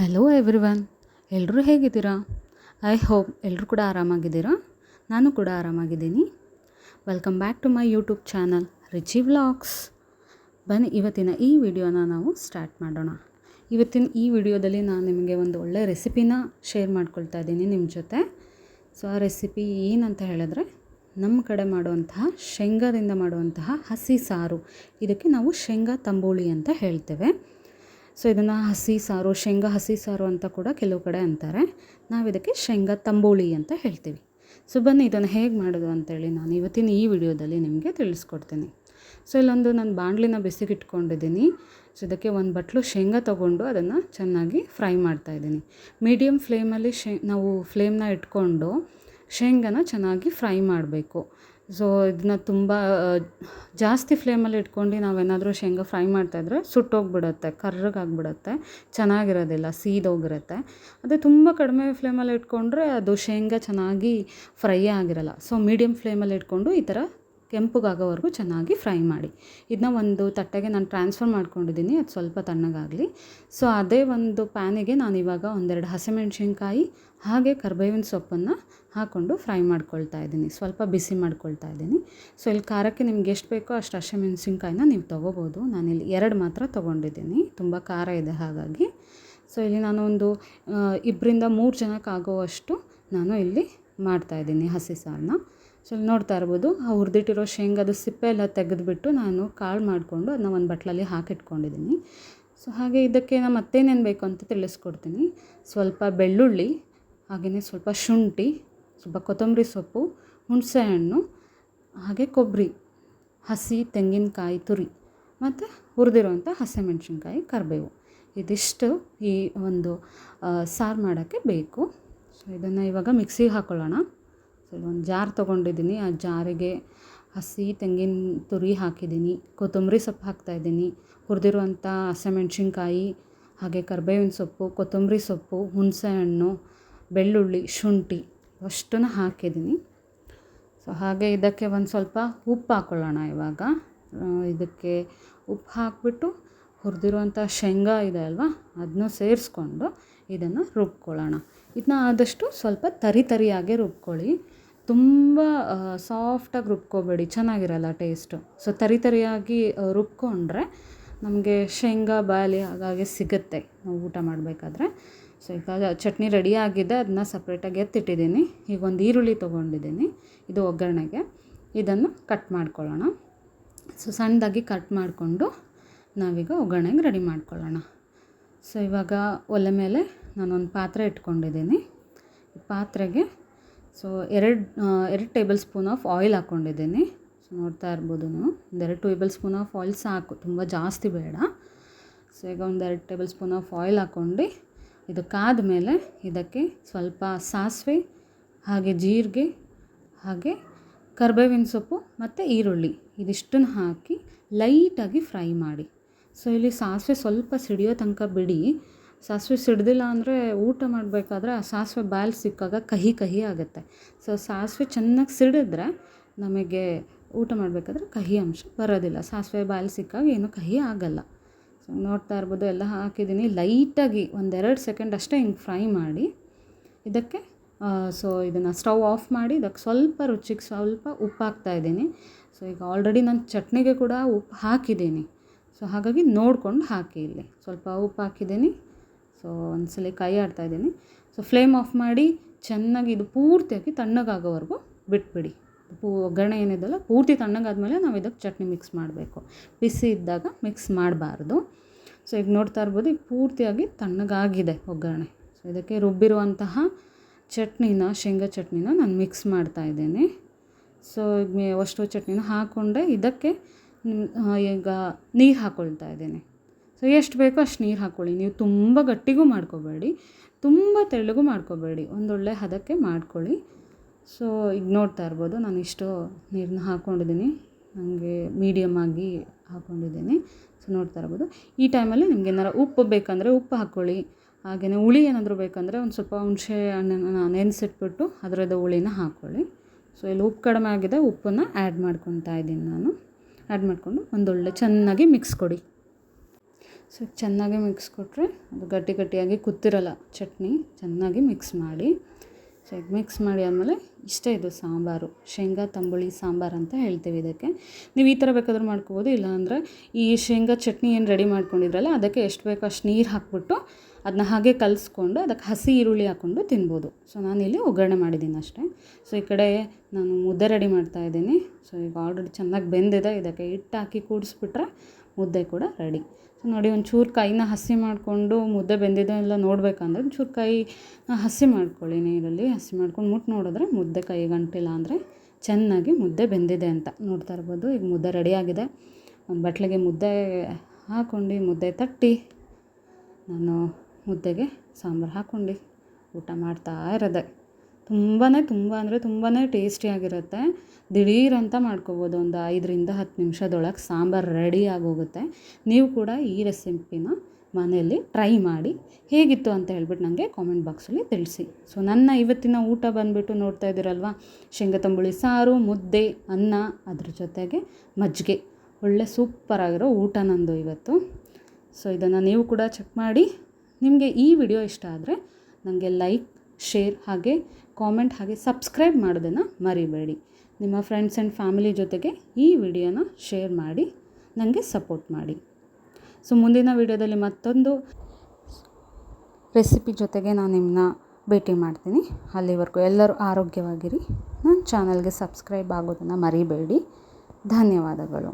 Hello everyone ಎಲ್ಲರೂ ಹೇಗಿದ್ದೀರಾ? I hope ಎಲ್ಲರೂ ಕೂಡ ಆರಾಮಾಗಿದ್ದೀರಾ? ನಾನು ಕೂಡ ಆರಾಮಾಗಿದ್ದೀನಿ. Welcome back to my YouTube channel Richi vlogs ಬನ್ನಿ, ಇವತ್ತಿನ ಈ ವಿಡಿಯೋನ ನಾವು ಸ್ಟಾರ್ಟ್ ಮಾಡೋಣ. ಇವತ್ತಿನ ಈ ವಿಡಿಯೋದಲ್ಲಿ ನಾನು ನಿಮಗೆ ಒಂದು ಒಳ್ಳೆಯ ರೆಸಿಪಿನ ಶೇರ್ ಮಾಡ್ಕೊಳ್ತಾ ಇದ್ದೀನಿ ನಿಮ್ಮ ಜೊತೆ. ಸೊ ಆ ರೆಸಿಪಿ ಏನಂತ ಹೇಳಿದ್ರೆ, ನಮ್ಮ ಕಡೆ ಮಾಡುವಂತಹ ಶೇಂಗಾದಿಂದ ಮಾಡುವಂತಹ ಹಸಿ ಸಾರು. ಇದಕ್ಕೆ ನಾವು ಶೇಂಗಾ ತಂಬೂಳಿ ಅಂತ ಹೇಳ್ತೇವೆ. ಸೊ ಇದನ್ನು ಹಸಿ ಸಾರು, ಶೇಂಗಾ ಹಸಿ ಸಾರು ಅಂತ ಕೂಡ ಕೆಲವು ಕಡೆ ಅಂತಾರೆ. ನಾವು ಇದಕ್ಕೆ ಶೇಂಗಾ ತಂಬೂಳಿ ಅಂತ ಹೇಳ್ತೀವಿ. ಸೊ ಬನ್ನಿ ಇದನ್ನು ಹೇಗೆ ಮಾಡೋದು ಅಂತೇಳಿ ನಾನು ಇವತ್ತಿನ ಈ ವಿಡಿಯೋದಲ್ಲಿ ನಿಮಗೆ ತಿಳಿಸ್ಕೊಡ್ತೀನಿ. ಸೊ ಇಲ್ಲೊಂದು ನಾನು ಬಾಣಲಿನ ಬಿಸಿಗೆ ಇಟ್ಕೊಂಡಿದ್ದೀನಿ ಸೊ ಇದಕ್ಕೆ ಒಂದು ಬಟ್ಲು ಶೇಂಗಾ ತೊಗೊಂಡು ಅದನ್ನು ಚೆನ್ನಾಗಿ ಫ್ರೈ ಮಾಡ್ತಾಯಿದ್ದೀನಿ ಮೀಡಿಯಮ್ ಫ್ಲೇಮಲ್ಲಿ ಶೇ, ನಾವು ಫ್ಲೇಮ್ನ ಇಟ್ಕೊಂಡು ಶೇಂಗಾನ ಚೆನ್ನಾಗಿ ಫ್ರೈ ಮಾಡಬೇಕು. ಸೊ ಇದನ್ನ ತುಂಬ ಜಾಸ್ತಿ ಫ್ಲೇಮಲ್ಲಿ ಇಟ್ಕೊಂಡು ನಾವೇನಾದರೂ ಶೇಂಗಾ ಫ್ರೈ ಮಾಡ್ತಾಯಿದ್ರೆ ಸುಟ್ಟೋಗ್ಬಿಡುತ್ತೆ, ಕರ್ರಗಾಗ್ಬಿಡುತ್ತೆ, ಚೆನ್ನಾಗಿರೋದಿಲ್ಲ, ಸೀದೋಗಿರುತ್ತೆ. ಅದೇ ತುಂಬ ಕಡಿಮೆ ಫ್ಲೇಮಲ್ಲಿ ಇಟ್ಕೊಂಡ್ರೆ ಅದು ಶೇಂಗಾ ಚೆನ್ನಾಗಿ ಫ್ರೈ ಆಗಿರಲ್ಲ. ಸೊ ಮೀಡಿಯಮ್ ಫ್ಲೇಮಲ್ಲಿ ಇಟ್ಕೊಂಡು ಈ ಥರ ಕೆಂಪಗಾಗೋವರೆಗೂ ಚೆನ್ನಾಗಿ ಫ್ರೈ ಮಾಡಿ. ಇದನ್ನ ಒಂದು ತಟ್ಟೆಗೆ ನಾನು ಟ್ರಾನ್ಸ್ಫರ್ ಮಾಡ್ಕೊಂಡಿದ್ದೀನಿ ಅದು ಸ್ವಲ್ಪ ತಣ್ಣಗಾಗಲಿ. ಸೊ ಅದೇ ಒಂದು ಪ್ಯಾನಿಗೆ ನಾನು ಇವಾಗ ಒಂದೆರಡು ಹಸಿಮೆಣ್ಸಿನ್ಕಾಯಿ, ಹಾಗೆ ಕರ್ಬೇವಿನ ಸೊಪ್ಪನ್ನು ಹಾಕ್ಕೊಂಡು ಫ್ರೈ ಮಾಡ್ಕೊಳ್ತಾ ಇದ್ದೀನಿ ಸ್ವಲ್ಪ ಬಿಸಿ ಮಾಡ್ಕೊಳ್ತಾ ಇದ್ದೀನಿ ಸೊ ಇಲ್ಲಿ ಖಾರಕ್ಕೆ ನಿಮ್ಗೆ ಎಷ್ಟು ಬೇಕೋ ಅಷ್ಟು ಹಸಿಮೆಣ್ಸಿನ್ಕಾಯಿನ ನೀವು ತೊಗೋಬೋದು. ನಾನಿಲ್ಲಿ ಎರಡು ಮಾತ್ರ ತೊಗೊಂಡಿದ್ದೀನಿ ತುಂಬ ಖಾರ ಇದೆ ಹಾಗಾಗಿ. ಸೊ ಇಲ್ಲಿ ನಾನು ಒಂದು ಇಬ್ಬರಿಂದ ಮೂರು ಜನಕ್ಕೆ ಆಗೋವಷ್ಟು ನಾನು ಇಲ್ಲಿ ಮಾಡ್ತಾಯಿದ್ದೀನಿ ಹಸಿ ಸಾರನ್ನ ಸೊ ಇಲ್ಲಿ ನೋಡ್ತಾ ಇರ್ಬೋದು, ಆ ಹುರಿದಿಟ್ಟಿರೋ ಶೇಂಗಾದ ಸಿಪ್ಪೆ ಎಲ್ಲ ತೆಗೆದುಬಿಟ್ಟು ನಾನು ಕಾಳು ಮಾಡಿಕೊಂಡು ಅದನ್ನ ಒಂದು ಬಟ್ಲಲ್ಲಿ ಹಾಕಿಟ್ಕೊಂಡಿದ್ದೀನಿ. ಸೊ ಹಾಗೆ ಇದಕ್ಕೆ ನಾನು ಮತ್ತೇನೇನು ಬೇಕು ಅಂತ ತಿಳಿಸ್ಕೊಡ್ತೀನಿ. ಸ್ವಲ್ಪ ಬೆಳ್ಳುಳ್ಳಿ ಹಾಗೆಯೇ ಸ್ವಲ್ಪ ಶುಂಠಿ, ಸ್ವಲ್ಪ ಕೊತ್ತಂಬರಿ ಸೊಪ್ಪು ಹುಣಸೆಹಣ್ಣು ಹಾಗೆ ಕೊಬ್ಬರಿ, ಹಸಿ ತೆಂಗಿನಕಾಯಿ ತುರಿ, ಮತ್ತು ಹುರಿದಿರುವಂಥ ಹಸಿಮೆಣಸಿನ್ಕಾಯಿ, ಕರಿಬೇವು. ಇದಿಷ್ಟು ಈ ಒಂದು ಸಾರು ಮಾಡೋಕ್ಕೆ ಬೇಕು. ಸೊ ಇದನ್ನು ಇವಾಗ ಮಿಕ್ಸಿಗೆ ಹಾಕ್ಕೊಳ್ಳೋಣ ಸೊ ಜಾರ್ ತೊಗೊಂಡಿದ್ದೀನಿ, ಆ ಜಾರಿಗೆ ಹಸಿ ತೆಂಗಿನ ತುರಿ ಹಾಕಿದ್ದೀನಿ, ಕೊತ್ತಂಬರಿ ಸೊಪ್ಪು ಹಾಕ್ತಾಯಿದ್ದೀನಿ ಹುರಿದಿರುವಂಥ ಹಸಿಮೆಣ್ಸಿನ್ಕಾಯಿ, ಹಾಗೆ ಕರ್ಬೇವಿನ ಸೊಪ್ಪು, ಕೊತ್ತಂಬರಿ ಸೊಪ್ಪು ಹುಣಸೆಹಣ್ಣು ಬೆಳ್ಳುಳ್ಳಿ, ಶುಂಠಿ ಅಷ್ಟನ್ನು ಹಾಕಿದ್ದೀನಿ. ಸೊ ಹಾಗೆ ಇದಕ್ಕೆ ಒಂದು ಸ್ವಲ್ಪ ಉಪ್ಪು ಹಾಕ್ಕೊಳ್ಳೋಣ ಇವಾಗ. ಇದಕ್ಕೆ ಉಪ್ಪು ಹಾಕಿಬಿಟ್ಟು ಹುರಿದಿರುವಂಥ ಶೇಂಗಾ ಇದೆ ಅಲ್ವಾ, ಅದನ್ನು ಸೇರಿಸ್ಕೊಂಡು ಇದನ್ನು ರುಬ್ಕೊಳ್ಳೋಣ. ಇದನ್ನ ಆದಷ್ಟು ಸ್ವಲ್ಪ ತರಿ ತರಿಯಾಗೆ ರುಬ್ಕೊಳ್ಳಿ. ತುಂಬ ಸಾಫ್ಟಾಗಿ ರುಬ್ಕೋಬೇಡಿ. ಚೆನ್ನಾಗಿರಲ್ಲ ಟೇಸ್ಟು ಸೊ ತರಿ ತರಿಯಾಗಿ ರುಬ್ಕೊಂಡ್ರೆ ನಮಗೆ ಶೇಂಗಾ ಬಾಲಿ ಹಾಗಾಗಿ ಸಿಗುತ್ತೆ. ನಾವು ಊಟ ಮಾಡಬೇಕಾದ್ರೆ. ಸೊ ಈಗ ಚಟ್ನಿ ರೆಡಿ ಆಗಿದೆ. ಅದನ್ನ ಸಪ್ರೇಟಾಗಿ ಎತ್ತಿಟ್ಟಿದ್ದೀನಿ. ಈಗ ಒಂದು ಈರುಳ್ಳಿ ತೊಗೊಂಡಿದ್ದೀನಿ. ಇದು ಒಗ್ಗರಣೆಗೆ. ಇದನ್ನು ಕಟ್ ಮಾಡ್ಕೊಳ್ಳೋಣ. ಸೊ ಸಣ್ಣದಾಗಿ ಕಟ್ ಮಾಡಿಕೊಂಡು ನಾವೀಗ ಒಗ್ಗರಣೆಗೆ ರೆಡಿ ಮಾಡ್ಕೊಳ್ಳೋಣ. ಸೊ ಇವಾಗ ಒಲೆ ಮೇಲೆ ನಾನೊಂದು ಪಾತ್ರೆ ಇಟ್ಕೊಂಡಿದ್ದೀನಿ. ಪಾತ್ರೆಗೆ ಸೊ ಎರಡು ಎರಡು ಟೇಬಲ್ ಸ್ಪೂನ್ ಆಫ್ ಆಯಿಲ್ ಹಾಕ್ಕೊಂಡಿದ್ದೀನಿ ಸೊ ನೋಡ್ತಾ ಇರ್ಬೋದು ನೀವು. ಒಂದೆರಡು ಟೇಬಲ್ ಸ್ಪೂನ್ ಆಫ್ ಆಯಿಲ್ ಸಾಕು. ತುಂಬ ಜಾಸ್ತಿ ಬೇಡ. ಸೊ ಈಗ ಒಂದೆರಡು ಟೇಬಲ್ ಸ್ಪೂನ್ ಆಫ್ ಆಯಿಲ್ ಹಾಕ್ಕೊಂಡು ಇದು ಕಾದ ಮೇಲೆ ಇದಕ್ಕೆ ಸ್ವಲ್ಪ ಸಾಸಿವೆ, ಹಾಗೆ ಜೀರಿಗೆ, ಹಾಗೆ ಕರ್ಬೇವಿನ ಸೊಪ್ಪು ಮತ್ತು ಈರುಳ್ಳಿ. ಇದಿಷ್ಟನ್ನು ಹಾಕಿ ಲೈಟಾಗಿ ಫ್ರೈ ಮಾಡಿ. ಸೊ ಇಲ್ಲಿ ಸಾಸಿವೆ ಸ್ವಲ್ಪ ಸಿಡಿಯೋ ತನಕ ಬಿಡಿ. ಸಾಸಿವೆ ಸಿಡ್ದಿಲ್ಲ ಅಂದರೆ ಊಟ ಮಾಡಬೇಕಾದ್ರೆ ಆ ಸಾಸಿವೆ ಬಾಯಲ್ಲಿ ಸಿಕ್ಕಾಗ ಕಹಿ ಕಹಿ ಆಗುತ್ತೆ. ಸೊ ಸಾಸಿವೆ ಚೆನ್ನಾಗಿ ಸಿಡಿದ್ರೆ ನಮಗೆ ಊಟ ಮಾಡಬೇಕಾದ್ರೆ ಕಹಿ ಅಂಶ ಬರೋದಿಲ್ಲ. ಸಾಸಿವೆ ಬಾಯಲ್ಲಿ ಸಿಕ್ಕಾಗ ಏನು ಕಹಿ ಆಗೋಲ್ಲ. ಸೊ ನೋಡ್ತಾ ಇರ್ಬೋದು, ಎಲ್ಲ ಹಾಕಿದ್ದೀನಿ. ಲೈಟಾಗಿ ಒಂದೆರಡು ಸೆಕೆಂಡ್ ಅಷ್ಟೇ ಹಿಂಗೆ ಫ್ರೈ ಮಾಡಿ ಇದಕ್ಕೆ ಸೊ ಇದನ್ನು ಸ್ಟವ್ ಆಫ್ ಮಾಡಿ ಇದಕ್ಕೆ ಸ್ವಲ್ಪ ರುಚಿಗೆ ಸ್ವಲ್ಪ ಉಪ್ಪು ಹಾಕ್ತಾಯಿದ್ದೀನಿ ಸೊ ಈಗ ಆಲ್ರೆಡಿ ನಾನು ಚಟ್ನಿಗೆ ಕೂಡ ಉಪ್ಪು ಹಾಕಿದ್ದೀನಿ. ಸೊ ಹಾಗಾಗಿ ನೋಡ್ಕೊಂಡು ಹಾಕಿ ಇಲ್ಲಿ. ಸ್ವಲ್ಪ ಉಪ್ಪು ಹಾಕಿದ್ದೀನಿ. ಸೊ ಒಂದ್ಸಲ ಕೈ ಆಡ್ತಾ ಇದ್ದೀನಿ. ಸೊ ಫ್ಲೇಮ್ ಆಫ್ ಮಾಡಿ ಚೆನ್ನಾಗಿ ಇದು ಪೂರ್ತಿಯಾಗಿ ತಣ್ಣಗಾಗೋವರೆಗೂ ಬಿಟ್ಬಿಡಿ. ಪೂ ಒಗ್ಗರಣೆ ಏನಿದೆಯಲ್ಲ ಪೂರ್ತಿ ತಣ್ಣಗಾದಮೇಲೆ ನಾವು ಇದಕ್ಕೆ ಚಟ್ನಿ ಮಿಕ್ಸ್ ಮಾಡಬೇಕು. ಬಿಸಿ ಇದ್ದಾಗ ಮಿಕ್ಸ್ ಮಾಡಬಾರ್ದು. ಸೊ ಈಗ ನೋಡ್ತಾ ಇರ್ಬೋದು ಈಗ ಪೂರ್ತಿಯಾಗಿ ತಣ್ಣಗಾಗಿದೆ ಒಗ್ಗರಣೆ. ಸೊ ಇದಕ್ಕೆ ರುಬ್ಬಿರುವಂತಹ ಚಟ್ನಿನ, ಶೇಂಗಾ ಚಟ್ನಿನ ನಾನು ಮಿಕ್ಸ್ ಮಾಡ್ತಾ ಇದ್ದೀನಿ. ಸೊ ಈಗ ಅಷ್ಟು ಚಟ್ನಿನ ಹಾಕ್ಕೊಂಡೆ ಇದಕ್ಕೆ ಈಗ ನೀರು ಹಾಕ್ಕೊಳ್ತಾ ಇದ್ದೀನಿ. ಸೊ ಎಷ್ಟು ಬೇಕೋ ಅಷ್ಟು ನೀರು ಹಾಕ್ಕೊಳ್ಳಿ ನೀವು ತುಂಬ ಗಟ್ಟಿಗೂ ಮಾಡ್ಕೋಬೇಡಿ. ತುಂಬ ತೆಳ್ಳಗೂ ಮಾಡ್ಕೋಬೇಡಿ. ಒಂದೊಳ್ಳೆ ಹದಕ್ಕೆ ಮಾಡ್ಕೊಳ್ಳಿ. ಸೊ ಈಗ ನೋಡ್ತಾ ಇರ್ಬೋದು, ನಾನು ಇಷ್ಟು ನೀರನ್ನ ಹಾಕ್ಕೊಂಡಿದ್ದೀನಿ ನನಗೆ ಮೀಡಿಯಮ್ ಆಗಿ ಹಾಕ್ಕೊಂಡಿದ್ದೀನಿ ಸೊ ನೋಡ್ತಾ ಇರ್ಬೋದು. ಈ ಟೈಮಲ್ಲಿ ನಿಮ್ಗೆ ಏನಾರು ಉಪ್ಪು ಬೇಕಂದರೆ ಉಪ್ಪು ಹಾಕ್ಕೊಳ್ಳಿ ಹಾಗೆಯೇ ಹುಳಿ ಏನಾದರೂ ಬೇಕಂದರೆ ಒಂದು ಸ್ವಲ್ಪ ಹುಣಸೆ ಹಣ್ಣನ್ನು ನೆನೆಸಿಟ್ಬಿಟ್ಟು ಅದರದ್ದು ಹುಳಿನ ಹಾಕ್ಕೊಳ್ಳಿ ಸೊ ಇಲ್ಲಿ ಉಪ್ಪು ಕಡಿಮೆ ಆಗಿದೆ, ಉಪ್ಪನ್ನು ಆ್ಯಡ್ ಮಾಡ್ಕೊತಾ ಇದ್ದೀನಿ ನಾನು. ಆ್ಯಡ್ ಮಾಡಿಕೊಂಡು ಒಂದೊಳ್ಳೆ ಚೆನ್ನಾಗಿ ಮಿಕ್ಸ್ ಕೊಡಿ. ಸೊ ಚೆನ್ನಾಗಿ ಮಿಕ್ಸ್ ಕೊಟ್ಟರೆ ಅದು ಗಟ್ಟಿ ಗಟ್ಟಿಯಾಗಿ ಕುತ್ತಿರಲ್ಲ ಚಟ್ನಿ, ಚೆನ್ನಾಗಿ ಮಿಕ್ಸ್ ಮಾಡಿ. ಸೊ ಇದು ಮಿಕ್ಸ್ ಮಾಡಿ ಆದಮೇಲೆ ಇಷ್ಟೇ ಇದು ಸಾಂಬಾರು. ಶೇಂಗಾ, ತಂಬುಳಿ, ಸಾಂಬಾರು ಅಂತ ಹೇಳ್ತೀವಿ ಇದಕ್ಕೆ. ನೀವು ಈ ಥರ ಬೇಕಾದ್ರೂ ಮಾಡ್ಕೋಬೋದು, ಇಲ್ಲಾಂದರೆ ಈ ಶೇಂಗಾ ಚಟ್ನಿ ಏನು ರೆಡಿ ಮಾಡ್ಕೊಂಡಿದ್ರಲ್ಲ, ಅದಕ್ಕೆ ಎಷ್ಟು ಬೇಕೋ ಅಷ್ಟು ನೀರು ಹಾಕ್ಬಿಟ್ಟು ಅದನ್ನ ಹಾಗೆ ಕಲಿಸ್ಕೊಂಡು ಅದಕ್ಕೆ ಹಸಿ ಈರುಳ್ಳಿ ಹಾಕ್ಕೊಂಡು ತಿನ್ಬೋದು. ಸೊ ನಾನಿಲ್ಲಿ ಒಗ್ಗರಣೆ ಮಾಡಿದ್ದೀನಿ ಅಷ್ಟೇ. ಸೊ ಈ ಕಡೆ ನಾನು ಮುದ್ದೆ ರೆಡಿ ಮಾಡ್ತಾ ಇದ್ದೀನಿ. ಸೊ ಈಗ ಆಲ್ರೆಡಿ ಚೆನ್ನಾಗಿ ಬೆಂದಿದೆ. ಇದಕ್ಕೆ ಹಿಟ್ಟು ಹಾಕಿ ಕೂಡಿಸ್ಬಿಟ್ರೆ ಮುದ್ದೆ ಕೂಡ ರೆಡಿ ಸೊ ನೋಡಿ, ಒಂಚೂರು ಕೈನ ಹಸಿ ಮಾಡಿಕೊಂಡು ಮುದ್ದೆ ಬೆಂದಿದೆ ಎಲ್ಲ ನೋಡಬೇಕಂದ್ರೆ ಒಂಚೂರು ಕೈ ಹಸಿ ಮಾಡ್ಕೊಳ್ಳಿ ನೀರಲ್ಲಿ. ಹಸಿ ಮಾಡ್ಕೊಂಡು ಮುಟ್ಟು ನೋಡಿದ್ರೆ ಮುದ್ದೆ ಕೈ ಗಂಟಿಲ್ಲ ಅಂದರೆ ಚೆನ್ನಾಗಿ ಮುದ್ದೆ ಬೆಂದಿದೆ ಅಂತ ನೋಡ್ತಾ ಇರ್ಬೋದು. ಈಗ ಮುದ್ದೆ ರೆಡಿಯಾಗಿದೆ ಒಂದು ಬಟ್ಲಿಗೆ ಮುದ್ದೆ ಹಾಕ್ಕೊಂಡು ಮುದ್ದೆ ತಟ್ಟಿ ನಾನು ಮುದ್ದೆಗೆ ಸಾಂಬಾರು ಹಾಕ್ಕೊಂಡು ಊಟ ಮಾಡ್ತಾ ಇರೋದೆ. ತುಂಬಾ ತುಂಬ ಅಂದರೆ ತುಂಬಾ ಟೇಸ್ಟಿಯಾಗಿರುತ್ತೆ ದಿಢೀರಂತ ಮಾಡ್ಕೋಬೋದು ಒಂದು ಐದರಿಂದ ಹತ್ತು ನಿಮಿಷದೊಳಗೆ ಸಾಂಬಾರು ರೆಡಿ ಆಗೋಗುತ್ತೆ. ನೀವು ಕೂಡ ಈ ರೆಸಿಪಿನ ಮನೆಯಲ್ಲಿ ಟ್ರೈ ಮಾಡಿ ಹೇಗಿತ್ತು ಅಂತ ಹೇಳ್ಬಿಟ್ಟು ನನಗೆ ಕಾಮೆಂಟ್ ಬಾಕ್ಸಲ್ಲಿ ತಿಳಿಸಿ. ಸೊ ನನ್ನ ಇವತ್ತಿನ ಊಟ ಬಂದುಬಿಟ್ಟು ನೋಡ್ತಾ ಇದ್ದೀರಲ್ವ? ಶೇಂಗಾ ತಂಬುಳಿ ಸಾರು, ಮುದ್ದೆ, ಅನ್ನ, ಅದ್ರ ಜೊತೆಗೆ ಮಜ್ಜಿಗೆ. ಒಳ್ಳೆ ಸೂಪರಾಗಿರೋ ಊಟ ನಂದು ಇವತ್ತು. ಸೊ ಇದನ್ನು ನೀವು ಕೂಡ ಚೆಕ್ ಮಾಡಿ. ನಿಮಗೆ ಈ ವಿಡಿಯೋ ಇಷ್ಟ ಆದರೆ ನನಗೆ ಲೈಕ್ ಶೇರ್ ಹಾಗೆ ಕಾಮೆಂಟ್ ಹಾಗೆ ಸಬ್ಸ್ಕ್ರೈಬ್ ಮಾಡೋದನ್ನು ಮರಿಬೇಡಿ. ನಿಮ್ಮ ಫ್ರೆಂಡ್ಸ್ ಆ್ಯಂಡ್ ಫ್ಯಾಮಿಲಿ ಜೊತೆಗೆ ಈ ವಿಡಿಯೋನ ಶೇರ್ ಮಾಡಿ ನನಗೆ ಸಪೋರ್ಟ್ ಮಾಡಿ. ಸೊ ಮುಂದಿನ ವಿಡಿಯೋದಲ್ಲಿ ಮತ್ತೊಂದು ರೆಸಿಪಿ ಜೊತೆಗೆ ನಾನು ನಿಮ್ಮನ್ನ ಭೇಟಿ ಮಾಡ್ತೀನಿ. ಅಲ್ಲಿವರೆಗೂ ಎಲ್ಲರೂ ಆರೋಗ್ಯವಾಗಿರಿ. ನನ್ನ ಚಾನಲ್ಗೆ ಸಬ್ಸ್ಕ್ರೈಬ್ ಆಗೋದನ್ನು ಮರಿಬೇಡಿ. ಧನ್ಯವಾದಗಳು.